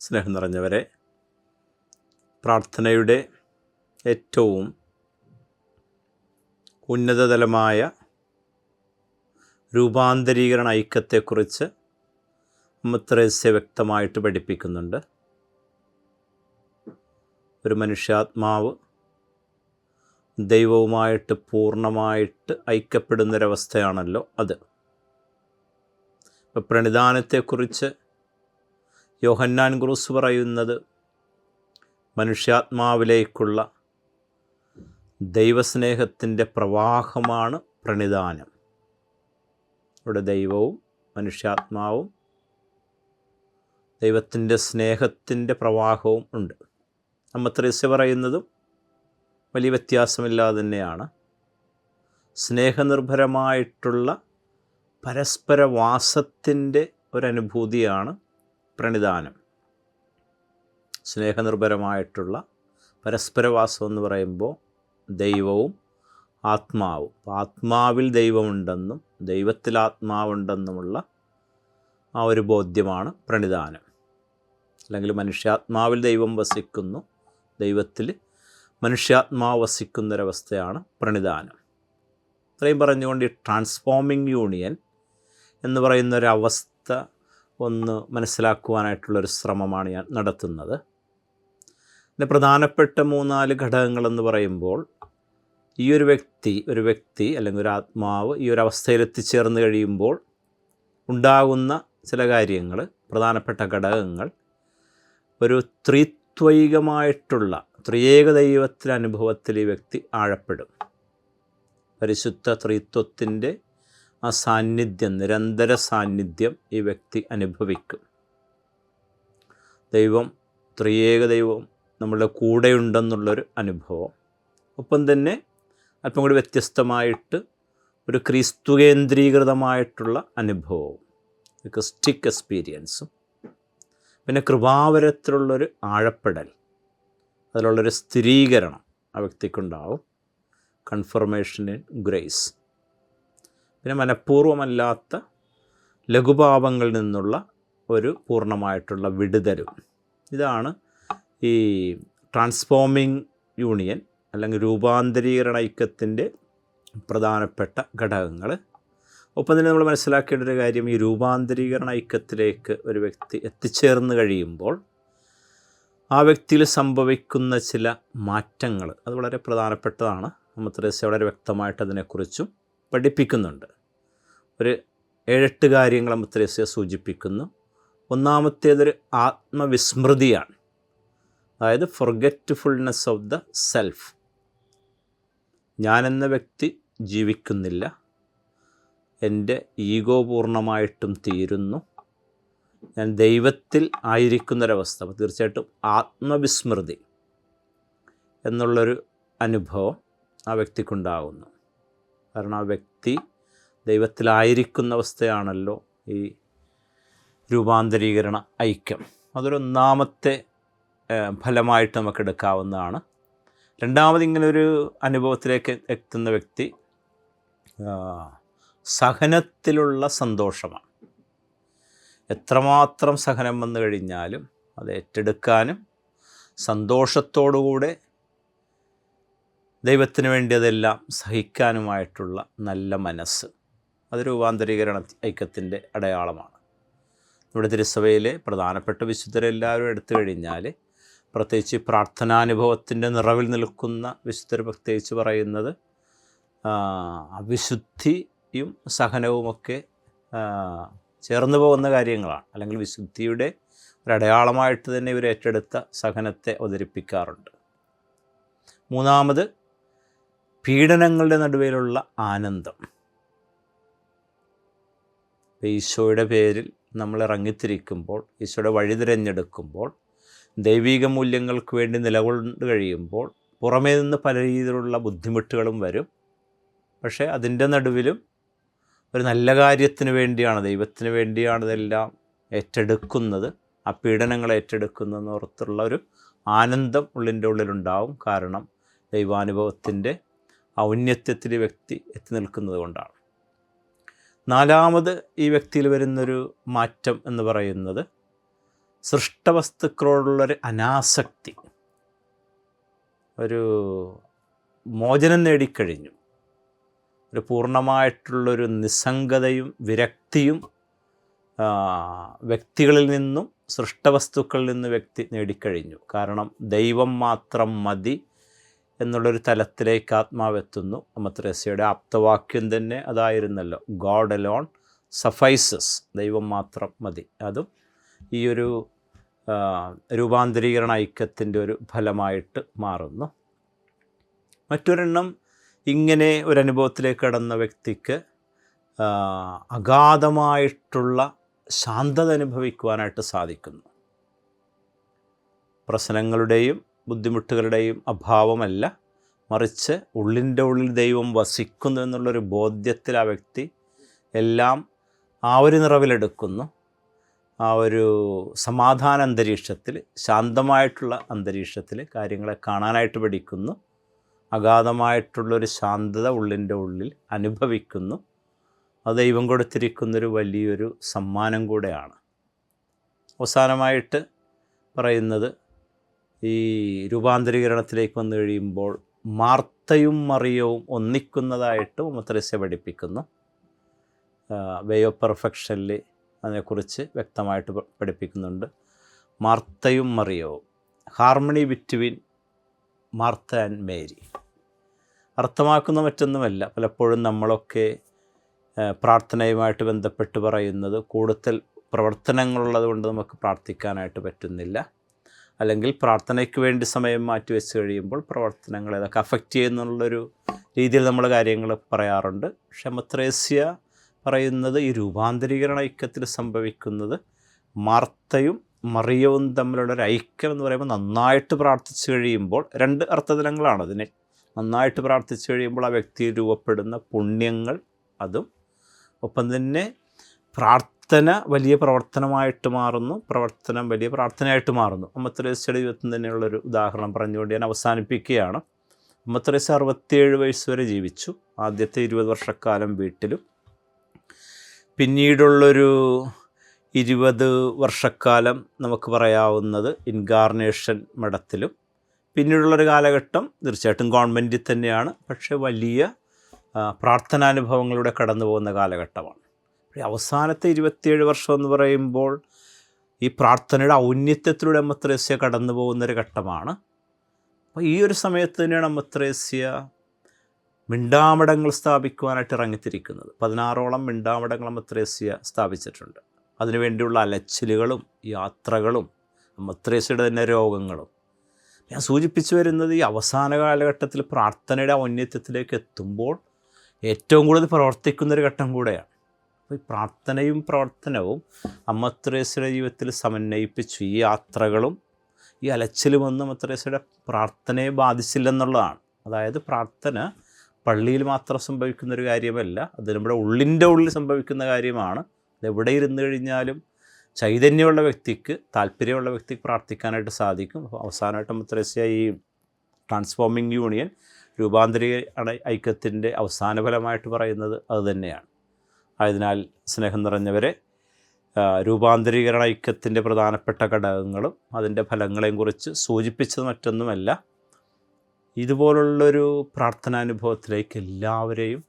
സ്നേഹം നിറഞ്ഞവരെ പ്രാർത്ഥനയുടെ ഏറ്റവും ഉന്നതതലമായ രൂപാന്തരീകരണ ഐക്യത്തെക്കുറിച്ച് മുത്രസ്യ വ്യക്തമായിട്ട് പഠിപ്പിക്കുന്നുണ്ട്. ഒരു മനുഷ്യാത്മാവ് ദൈവവുമായിട്ട് പൂർണമായിട്ട് ഐക്യപ്പെടുന്നൊരവസ്ഥയാണല്ലോ അത്. പ്രണിധാനത്തെക്കുറിച്ച് യോഹന്നാൻ ക്രൂസ് പറയുന്നത് മനുഷ്യാത്മാവിലേക്കുള്ള ദൈവസ്നേഹത്തിന്റെ പ്രവാഹമാണ് പ്രണിധാനം ഇവിടെ ദൈവവും മനുഷ്യാത്മാവും ദൈവത്തിന്റെ സ്നേഹത്തിന്റെ പ്രവാഹവും ഉണ്ട്. അമ്മത്രേസ്യ പറയുന്നതും വലിയ വ്യത്യാസമില്ലാതെ തന്നെയാണ്. സ്നേഹനിർഭരമായിട്ടുള്ള പരസ്പരവാസത്തിന്റെ ഒരനുഭൂതിയാണ് പ്രണിധാനം സ്നേഹനിർഭരമായിട്ടുള്ള പരസ്പരവാസം എന്ന് പറയുമ്പോൾ ദൈവവും ആത്മാവും. ആത്മാവിൽ ദൈവമുണ്ടെന്നും ദൈവത്തിൽ ആത്മാവുണ്ടെന്നുമുള്ള ആ ഒരു ബോധ്യമാണ് പ്രണിധാനം അല്ലെങ്കിൽ മനുഷ്യാത്മാവിൽ ദൈവം വസിക്കുന്നു ദൈവത്തിൽ മനുഷ്യാത്മാവ് വസിക്കുന്നൊരവസ്ഥയാണ് പ്രണിധാനം ഇത്രയും പറഞ്ഞുകൊണ്ട് ഈ ട്രാൻസ്ഫോമിങ് യൂണിയൻ എന്ന് പറയുന്ന ഒരവസ്ഥ ഒന്ന് മനസ്സിലാക്കുവാനായിട്ടുള്ളൊരു ശ്രമമാണ് ഞാൻ നടത്തുന്നത്. പിന്നെ പ്രധാനപ്പെട്ട മൂന്നാൽ ഘടകങ്ങളെന്ന് പറയുമ്പോൾ ഈ ഒരു വ്യക്തി ഒരു വ്യക്തി അല്ലെങ്കിൽ ഒരു ആത്മാവ് ഈ ഒരു അവസ്ഥയിൽ എത്തിച്ചേർന്ന് കഴിയുമ്പോൾ ഉണ്ടാകുന്ന ചില കാര്യങ്ങൾ പ്രധാനപ്പെട്ട ഘടകങ്ങൾ ഒരു ത്രിത്വൈകമായിട്ടുള്ള ത്രിയേക ദൈവത്തിന്റെ അനുഭവത്തിൽ ഈ വ്യക്തി ആഴപ്പെടും. പരിശുദ്ധ ത്രിത്വത്തിന്റെ ആ സാന്നിധ്യം നിരന്തര സാന്നിധ്യം ഈ വ്യക്തി അനുഭവിക്കും. ദൈവം ത്രിയേക ദൈവം നമ്മളുടെ കൂടെയുണ്ടെന്നുള്ളൊരു അനുഭവം. ഒപ്പം തന്നെ അല്പം കൂടി വ്യത്യസ്തമായിട്ട് ഒരു ക്രിസ്തു കേന്ദ്രീകൃതമായിട്ടുള്ള അനുഭവവും ക്രിസ്റ്റിക് എക്സ്പീരിയൻസും പിന്നെ കൃപാവരത്തിലുള്ളൊരു ആഴപ്പെടൽ അതിലുള്ളൊരു സ്ഥിരീകരണം ആ വ്യക്തിക്കുണ്ടാവും. Confirmation in grace. പിന്നെ മനഃപൂർവമല്ലാത്ത ലഘുപാപങ്ങളിൽ നിന്നുള്ള ഒരു പൂർണമായിട്ടുള്ള വിടുതലും. ഇതാണ് ഈ ട്രാൻസ്ഫോമിംഗ് യൂണിയൻ അല്ലെങ്കിൽ രൂപാന്തരീകരണ ഐക്യത്തിന്റെ പ്രധാനപ്പെട്ട ഘടകങ്ങൾ. ഒപ്പം തന്നെ നമ്മൾ മനസ്സിലാക്കേണ്ട ഒരു കാര്യം ഈ രൂപാന്തരീകരണ ഐക്യത്തിലേക്ക് ഒരു വ്യക്തി എത്തിച്ചേർന്ന് കഴിയുമ്പോൾ ആ വ്യക്തിയിൽ സംഭവിക്കുന്ന ചില മാറ്റങ്ങൾ അത് വളരെ പ്രധാനപ്പെട്ടതാണ്. അമ്മത്രേസ്യ വളരെ വ്യക്തമായിട്ട് അതിനെക്കുറിച്ചും പഠിപ്പിക്കുന്നുണ്ട്. ഒരു ഏഴെട്ട് കാര്യങ്ങൾ അമ്മത്രേസ്യ സൂചിപ്പിക്കുന്നു. ഒന്നാമത്തേതൊരു ആത്മവിസ്മൃതിയാണ്. അതായത് ഫൊർഗറ്റ്ഫുൾനെസ് ഓഫ് ദ സെൽഫ് ഞാനെന്ന വ്യക്തി ജീവിക്കുന്നില്ല. എന്റെ ഈഗോ പൂർണമായിട്ടും തീരുന്നു. ഞാൻ ദൈവത്തിൽ ആയിരിക്കുന്നൊരവസ്ഥ. തീർച്ചയായിട്ടും ആത്മവിസ്മൃതി എന്നുള്ളൊരു അനുഭവം ആ വ്യക്തിക്കുണ്ടാകുന്നു. കാരണം ആ വ്യക്തി ദൈവത്തിലായിരിക്കുന്ന അവസ്ഥയാണല്ലോ ഈ രൂപാന്തരീകരണ ഐക്യം. അതൊരൊന്നാമത്തെ ഫലമായിട്ട് നമുക്ക് എടുക്കാവുന്നതാണ് രണ്ടാമത് ഇങ്ങനൊരു അനുഭവത്തിലേക്ക് എത്തുന്ന വ്യക്തി സഹനത്തിലുള്ള സന്തോഷമാണ്. എത്രമാത്രം സഹനം വന്നു കഴിഞ്ഞാലും അത് ഏറ്റെടുക്കാനും സന്തോഷത്തോടുകൂടെ ദൈവത്തിന് വേണ്ടി അതെല്ലാം സഹിക്കാനുമായിട്ടുള്ള നല്ല മനസ്സ്. അത് രൂപാന്തരീകരണ ഐക്യത്തിന്റെ അടയാളമാണ്. നമ്മുടെ തിരുസഭയിലെ പ്രധാനപ്പെട്ട വിശുദ്ധരെല്ലാവരും എടുത്തു കഴിഞ്ഞാൽ പ്രത്യേകിച്ച് പ്രാർത്ഥനാനുഭവത്തിന്റെ നിറവിൽ നിൽക്കുന്ന വിശുദ്ധർ പ്രത്യേകിച്ച് പറയുന്നത് അവിശുദ്ധിയും സഹനവുമൊക്കെ ചേർന്ന് പോകുന്ന കാര്യങ്ങളാണ്. അല്ലെങ്കിൽ വിശുദ്ധിയുടെ ഒരടയാളമായിട്ട് തന്നെ ഇവർ ഏറ്റെടുത്ത സഹനത്തെ അവതരിപ്പിക്കാറുണ്ട്. മൂന്നാമത് പീഡനങ്ങളുടെ നടുവിലുള്ള ആനന്ദം. ഈശോയുടെ പേരിൽ നമ്മൾ ഇറങ്ങിത്തിരിക്കുമ്പോൾ ഈശോയുടെ വഴി തിരഞ്ഞെടുക്കുമ്പോൾ ദൈവിക മൂല്യങ്ങൾക്ക് വേണ്ടി നിലകൊണ്ട് കഴിയുമ്പോൾ പുറമേ നിന്ന് പല രീതിയിലുള്ള ബുദ്ധിമുട്ടുകളും വരും. പക്ഷേ അതിന്റെ നടുവിലും ഒരു നല്ല കാര്യത്തിന് വേണ്ടിയാണ് ദൈവത്തിന് വേണ്ടിയാണ് ഇതെല്ലാം ഏറ്റെടുക്കുന്നത്. ആ പീഡനങ്ങൾ ഏറ്റെടുക്കുന്നതെന്ന് ഓർത്തുള്ള ഒരു ആനന്ദം ഉള്ളിന്റെ ഉള്ളിലുണ്ടാവും. കാരണം ദൈവാനുഭവത്തിന്റെ ഔന്നത്യത്തിൽ വ്യക്തി എത്തി നിൽക്കുന്നത് കൊണ്ടാണ്. നാലാമത് ഈ വ്യക്തിയിൽ വരുന്നൊരു മാറ്റം എന്ന് പറയുന്നത് സൃഷ്ടവസ്തുക്കളോടുള്ളൊരു അനാസക്തി. ഒരു മോചനം നേടിക്കഴിഞ്ഞു. ഒരു പൂർണമായിട്ടുള്ളൊരു നിസ്സംഗതയും വിരക്തിയും വ്യക്തികളിൽ നിന്നും സൃഷ്ടവസ്തുക്കളിൽ നിന്ന് വ്യക്തി നേടിക്കഴിഞ്ഞു. കാരണം ദൈവം മാത്രം മതി എന്നുള്ളൊരു തലത്തിലേക്ക് ആത്മാവെത്തുന്നു അമ്മത്രേസ്യയുടെ ആപ്തവാക്യം തന്നെ അതായിരുന്നല്ലോ. ഗോഡ് അലോൺ സഫൈസസ് ദൈവം മാത്രം മതി. അതും ഈ ഒരു രൂപാന്തരീകരണ ഐക്യത്തിന്റെ ഒരു ഫലമായിട്ട് മാറുന്നു. മറ്റൊരെണ്ണം ഇങ്ങനെ ഒരു അനുഭവത്തിലേക്ക് കടന്ന വ്യക്തിക്ക് അഗാധമായിട്ടുള്ള ശാന്തത അനുഭവിക്കുവാനായിട്ട് സാധിക്കുന്നു. പ്രശ്നങ്ങളുടെയും ബുദ്ധിമുട്ടുകളുടെയും അഭാവമല്ല. മറിച്ച് ഉള്ളിന്റെ ഉള്ളിൽ ദൈവം വസിക്കുന്നു എന്നുള്ളൊരു ബോധ്യത്തിൽ ആ വ്യക്തി എല്ലാം ആ ഒരു നിറവിലെടുക്കുന്നു. ആ ഒരു സമാധാന അന്തരീക്ഷത്തിൽ ശാന്തമായിട്ടുള്ള അന്തരീക്ഷത്തിൽ കാര്യങ്ങളെ കാണാനായിട്ട് പഠിക്കുന്നു. അഗാധമായിട്ടുള്ളൊരു ശാന്തത ഉള്ളിന്റെ ഉള്ളിൽ അനുഭവിക്കുന്നു. അത് ദൈവം കൊടുത്തിരിക്കുന്നൊരു വലിയൊരു സമ്മാനം കൂടെയാണ്. അവസാനമായിട്ട് പറയുന്നത് ഈ രൂപാന്തരീകരണത്തിലേക്ക് വന്നു കഴിയുമ്പോൾ മാർത്തയും മറിയവും ഒന്നിക്കുന്നതായിട്ട് ഉമത്രസ്യ പഠിപ്പിക്കുന്നു. വേ ഓഫ് പെർഫെക്ഷനിൽ അതിനെക്കുറിച്ച് വ്യക്തമായിട്ട് പഠിപ്പിക്കുന്നുണ്ട്. മാർത്തയും മറിയവും. Harmony between Martha and Mary. അർത്ഥമാക്കുന്ന മറ്റൊന്നുമല്ല. പലപ്പോഴും നമ്മളൊക്കെ പ്രാർത്ഥനയുമായിട്ട് ബന്ധപ്പെട്ട് പറയുന്നത് കൂടുതൽ പ്രവർത്തനങ്ങളുള്ളത് കൊണ്ട് നമുക്ക് പ്രാർത്ഥിക്കാനായിട്ട് പറ്റുന്നില്ല. അല്ലെങ്കിൽ പ്രാർത്ഥനയ്ക്ക് വേണ്ടി സമയം മാറ്റി വെച്ച് കഴിയുമ്പോൾ പ്രവർത്തനങ്ങൾ ഏതൊക്കെ അഫക്റ്റ് ചെയ്യുന്നുള്ളൊരു രീതിയിൽ നമ്മൾ കാര്യങ്ങൾ പറയാറുണ്ട്. ക്ഷമത്രേസ്യ പറയുന്നത് ഈ രൂപാന്തരീകരണ ഐക്യത്തിൽ സംഭവിക്കുന്നത് മാർത്തയും മറിയവും തമ്മിലുള്ള ഒരു ഐക്യം എന്ന് പറയുമ്പോൾ നന്നായിട്ട് പ്രാർത്ഥിച്ചു കഴിയുമ്പോൾ രണ്ട് അർത്ഥതലങ്ങളാണ് അതിനെ. നന്നായിട്ട് പ്രാർത്ഥിച്ചു കഴിയുമ്പോൾ ആ വ്യക്തിയിൽ രൂപപ്പെടുന്ന പുണ്യങ്ങൾ അതും ഒപ്പം തന്നെ പ്രാർത്ഥന വലിയ പ്രവർത്തനമായിട്ട് മാറുന്നു. പ്രവർത്തനം വലിയ പ്രാർത്ഥനയായിട്ട് മാറുന്നു. അമ്മത്തരേസയുടെ ജീവിതത്തിൽ തന്നെയുള്ളൊരു ഉദാഹരണം പറഞ്ഞുകൊണ്ട് ഞാൻ അവസാനിപ്പിക്കുകയാണ്. അമ്മത്തരേസ അറുപത്തിയേഴ് വയസ്സ് വരെ ജീവിച്ചു. ആദ്യത്തെ ഇരുപത് വർഷക്കാലം വീട്ടിലും. പിന്നീടുള്ളൊരു ഇരുപത് വർഷക്കാലം നമുക്ക് പറയാവുന്നത് ഇൻകാർണേഷൻ മഠത്തിലും. പിന്നീടുള്ളൊരു കാലഘട്ടം തീർച്ചയായിട്ടും ഗവൺമെന്റിൽ തന്നെയാണ്. പക്ഷേ വലിയ പ്രാർത്ഥനാനുഭവങ്ങളിലൂടെ കടന്നു പോകുന്ന കാലഘട്ടമാണ്. അവസാനത്തെ ഇരുപത്തിയേഴ് വർഷം എന്ന് പറയുമ്പോൾ ഈ പ്രാർത്ഥനയുടെ ഔന്നത്യത്തിലൂടെ അമ്മത്രേസ്യ കടന്നു പോകുന്നൊരു ഘട്ടമാണ്. അപ്പോൾ ഈ ഒരു സമയത്ത് തന്നെയാണ് അമ്മത്രേസ്യ മിണ്ടാമടങ്ങൾ സ്ഥാപിക്കുവാനായിട്ട് ഇറങ്ങിത്തിരിക്കുന്നത്. പതിനാറോളം മിണ്ടാമടങ്ങൾ അമ്മത്രേസ്യ സ്ഥാപിച്ചിട്ടുണ്ട്. അതിനുവേണ്ടിയുള്ള അലച്ചിലുകളും യാത്രകളും അമ്മത്രേസ്യയുടെ തന്നെ രോഗങ്ങളും. ഞാൻ സൂചിപ്പിച്ചു വരുന്നത് ഈ അവസാന കാലഘട്ടത്തിൽ പ്രാർത്ഥനയുടെ ഔന്നത്യത്തിലേക്ക് എത്തുമ്പോൾ ഏറ്റവും കൂടുതൽ പ്രവർത്തിക്കുന്നൊരു ഘട്ടം കൂടെയാണ്. അപ്പോൾ ഈ പ്രാർത്ഥനയും പ്രവർത്തനവും അമ്മത്രേസയുടെ ജീവിതത്തിൽ സമന്വയിപ്പിച്ചു. ഈ യാത്രകളും ഈ അലച്ചിലുമൊന്നും അമ്മത്രേസയുടെ പ്രാർത്ഥനയെ ബാധിച്ചില്ലെന്നുള്ളതാണ്. അതായത് പ്രാർത്ഥന പള്ളിയിൽ മാത്രം സംഭവിക്കുന്ന ഒരു കാര്യമല്ല അത് നമ്മുടെ ഉള്ളിന്റെ ഉള്ളിൽ സംഭവിക്കുന്ന കാര്യമാണ്. അതെവിടെ ഇരുന്ന് കഴിഞ്ഞാലും ചൈതന്യമുള്ള വ്യക്തിക്ക് താല്പര്യമുള്ള വ്യക്തിക്ക് പ്രാർത്ഥിക്കാനായിട്ട് സാധിക്കും. അവസാനമായിട്ട് അമ്മത്രേസ്യ ഈ ട്രാൻസ്ഫോമിംഗ് യൂണിയൻ രൂപാന്തരീകരണ ഐക്യത്തിന്റെ അവസാന ഫലമായിട്ട് പറയുന്നത് അതുതന്നെയാണ് ആയതിനാൽ സ്നേഹം നിറഞ്ഞവരെ രൂപാന്തരീകരണ ഐക്യത്തിന്റെ പ്രധാനപ്പെട്ട ഘടകങ്ങളും അതിന്റെ ഫലങ്ങളെയും കുറിച്ച് സൂചിപ്പിച്ചത് മറ്റൊന്നുമല്ല. ഇതുപോലുള്ളൊരു പ്രാർത്ഥനാനുഭവത്തിലേക്ക് എല്ലാവരെയും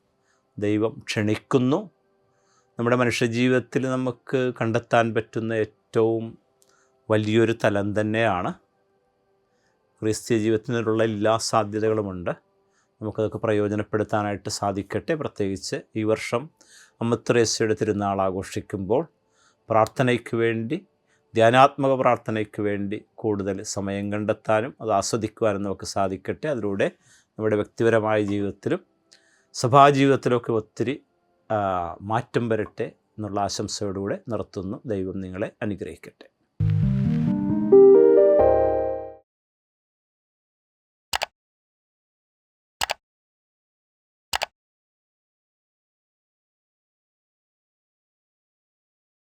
ദൈവം ക്ഷണിക്കുന്നു. നമ്മുടെ മനുഷ്യജീവിതത്തിൽ നമുക്ക് കണ്ടെത്താൻ പറ്റുന്ന ഏറ്റവും വലിയൊരു തലം തന്നെയാണ്. ക്രിസ്ത്യ ജീവിതത്തിനുള്ള എല്ലാ സാധ്യതകളുമുണ്ട്. നമുക്കതൊക്കെ പ്രയോജനപ്പെടുത്താനായിട്ട് സാധിക്കട്ടെ. പ്രത്യേകിച്ച് ഈ വർഷം അമ്മത്രേസ്യയുടെ തിരുനാൾ ആഘോഷിക്കുമ്പോൾ പ്രാർത്ഥനയ്ക്ക് വേണ്ടി ധ്യാനാത്മക പ്രാർത്ഥനയ്ക്ക് വേണ്ടി കൂടുതൽ സമയം കണ്ടെത്താനും അത് ആസ്വദിക്കുവാനും നമുക്ക് സാധിക്കട്ടെ. അതിലൂടെ നമ്മുടെ വ്യക്തിപരമായ ജീവിതത്തിലും സഭാജീവിതത്തിലൊക്കെ ഒത്തിരി മാറ്റം വരട്ടെ എന്നുള്ള ആശംസയോടുകൂടെ നിർത്തുന്നു. ദൈവം നിങ്ങളെ അനുഗ്രഹിക്കട്ടെ.